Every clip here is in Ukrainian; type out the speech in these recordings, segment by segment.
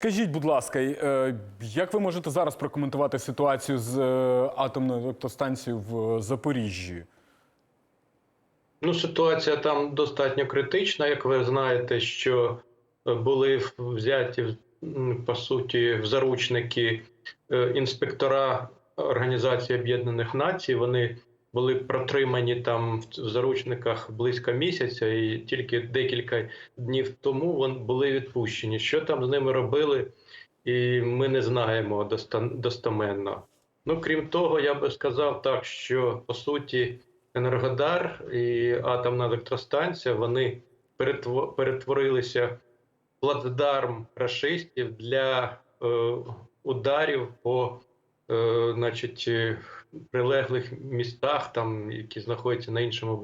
Скажіть, будь ласка, е, як ви можете зараз прокоментувати ситуацію з е, атомною електростанцією в Запоріжжі? Ну, ситуація там достатньо критична. Як ви знаєте, що е, були взяті по суті в заручники е, інспектора Організації Об'єднаних Націй. Вони були протримані там в заручниках близько місяця, і тільки декілька днів тому вони були відпущені. Що там з ними робили, і ми не знаємо достоменно. Ну, крім того, я би сказав так, що по суті. Енергодар і атомна електростанція вони перетво- перетворилися плацдарм рашистів для е, ударів по е, значить, прилеглих містах, там, які знаходяться на іншому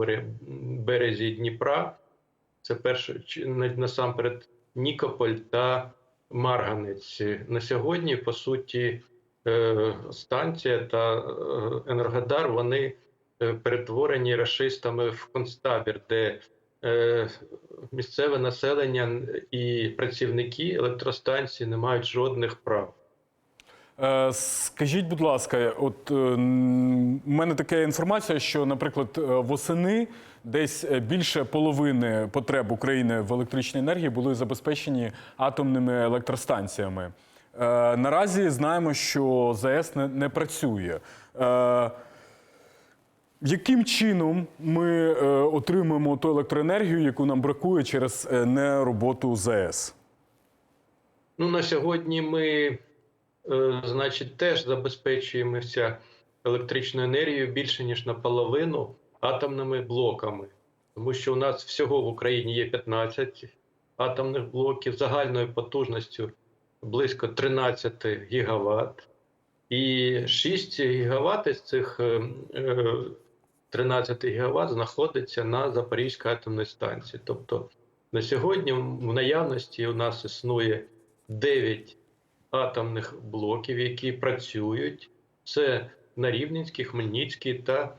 березі Дніпра. Це перше насамперед Нікополь та Марганець. На сьогодні, по суті, е, станція та е, Енергодар вони е, перетворені рашистами в концтабір, де місцеве населення і працівники електростанції не мають жодних прав. Е, Скажіть, будь ласка, от е, у мене така інформація, що, наприклад, е, восени десь е, більше половини потреб України в електричній енергії були забезпечені атомними електростанціями. Е, Наразі знаємо, що ЗАЕС не, не працює. Е, Яким чином ми е, отримуємо ту електроенергію, яку нам бракує через е, нероботу ЗАЕС? Ну, на сьогодні ми, е, значить, теж забезпечуємося електричною енергією більше ніж наполовину атомними блоками, тому що у нас всього в Україні є 15 атомних блоків загальною потужністю близько 13 гігават. І 6 гігават із цих е, е, 13 гігават знаходиться на Запорізькій атомній станції. Тобто на сьогодні в наявності у нас існує 9 атомних блоків, які працюють. Це на Рівненській, Хмельницькій та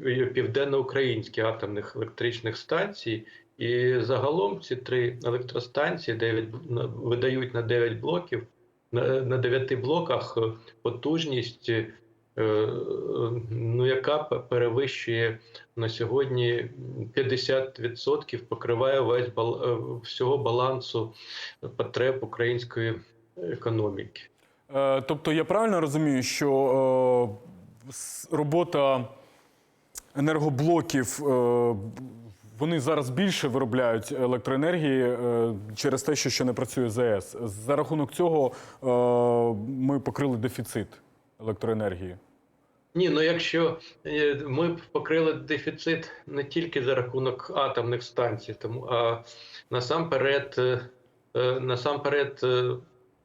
е, південноукраїнській атомних електричних станцій. І загалом ці три електростанції 9, видають на 9 блоків. На, на 9 блоках е, потужність, е, ну, яка перевищує на сьогодні 50% покриває весь бал, всього балансу потреб української економіки. Е, Тобто я правильно розумію, що е, робота енергоблоків е, вони зараз більше виробляють електроенергії через те, що ще не працює ЗАЕС. За рахунок цього ми покрили дефіцит електроенергії. Ні, ну якщо ми б покрили дефіцит не тільки за рахунок атомних станцій, тому а насамперед, насамперед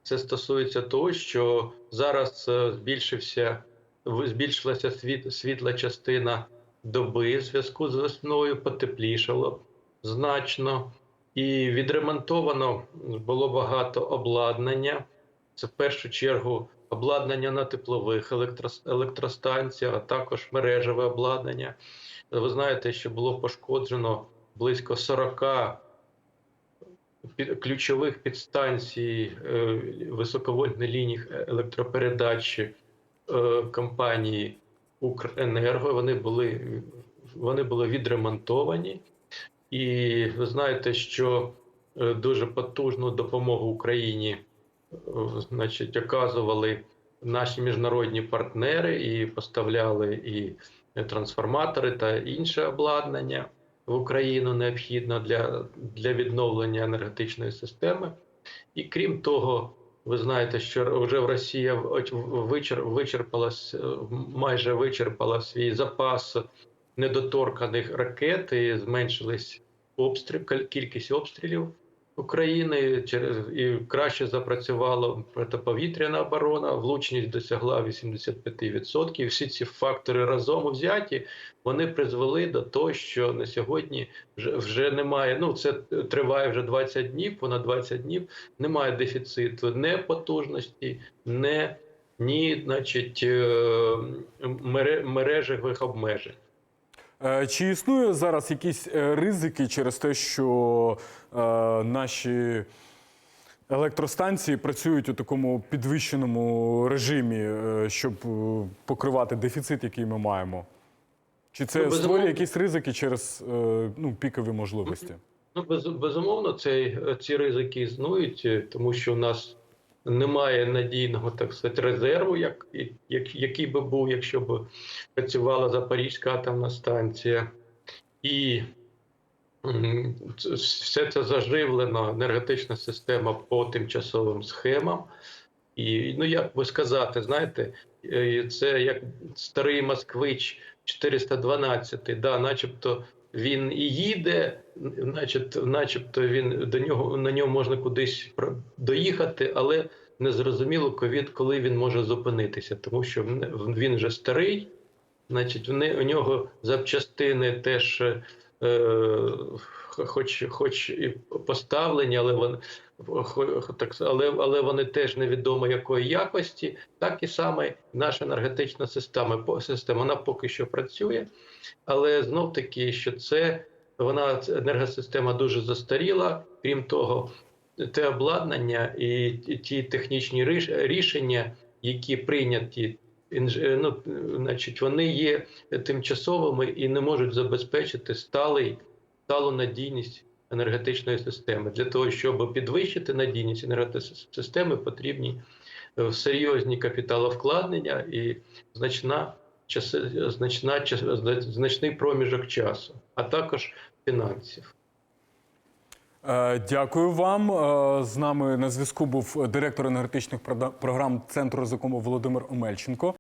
це стосується того, що зараз е, збільшився збільшилася світ, світла частина доби в зв'язку з весною, потеплішало значно, і відремонтовано було багато обладнання. Це в першу чергу обладнання на теплових електростанціях, а також мережеве обладнання. Ви знаєте, що було пошкоджено близько 40 пі- ключових підстанцій е, високовольтних ліній електропередач е, компанії Укренерго. Вони були, вони були відремонтовані. І ви знаєте, що е, дуже потужну допомогу Україні значить, оказували наші міжнародні партнери і поставляли і трансформатори та інше обладнання в Україну необхідна для, для відновлення енергетичної системи. І крім того, ви знаєте, що вже в Росія вичер, вичерпала майже вичерпала свій запас недоторканих ракет і зменшились обстріл, кількість обстрілів України через і краще запрацювала протиповітряна оборона, влучність досягла 85%. Всі ці фактори разом взяті вони призвели до того, що на сьогодні вже, вже немає. Ну це триває вже 20 днів, понад 20 днів. Немає дефіциту не потужності, не ні, значить, е, мережевих обмежень. Е, Чи існує зараз якісь е, ризики через те, що е, наші електростанції працюють у такому підвищеному режимі, щоб покривати дефіцит, який ми маємо? Чи це Ну, створює якісь ризики через ну, пікові можливості? Ну, без, безумовно, цей, ці ризики існують, тому що у нас немає надійного так сказати, резерву, як, як, який би був, якщо б працювала Запорізька атомна станція. І все це заживлено, енергетична система по тимчасовим схемам. І, ну, як би сказати, знаєте, е, це як старий москвич 412, да, начебто він і їде, значить, начебто він до нього на ньому можна кудись доїхати, але незрозуміло, ковід, коли він може зупинитися, тому що він- вже старий, значить, в у нього запчастини теж. Е, Хоч, хоч і поставлені, але вони так, але, але вони теж невідомо якої якості, так і саме наша енергетична система. Система вона поки що працює, але знов таки, що це вона енергосистема дуже застаріла. Крім того, те обладнання і ті технічні рішення, які прийняті. Інж- Ну, значить, вони є тимчасовими і не можуть забезпечити сталий, сталу надійність енергетичної системи. Для того, щоб підвищити надійність енергетичної системи, потрібні е, серйозні капіталовкладення і значна часи, значна, час- значний проміжок часу, а також фінансів. Е, Дякую вам. Е, З нами на зв'язку був директор енергетичних програм Центру ризикому Володимир Омельченко.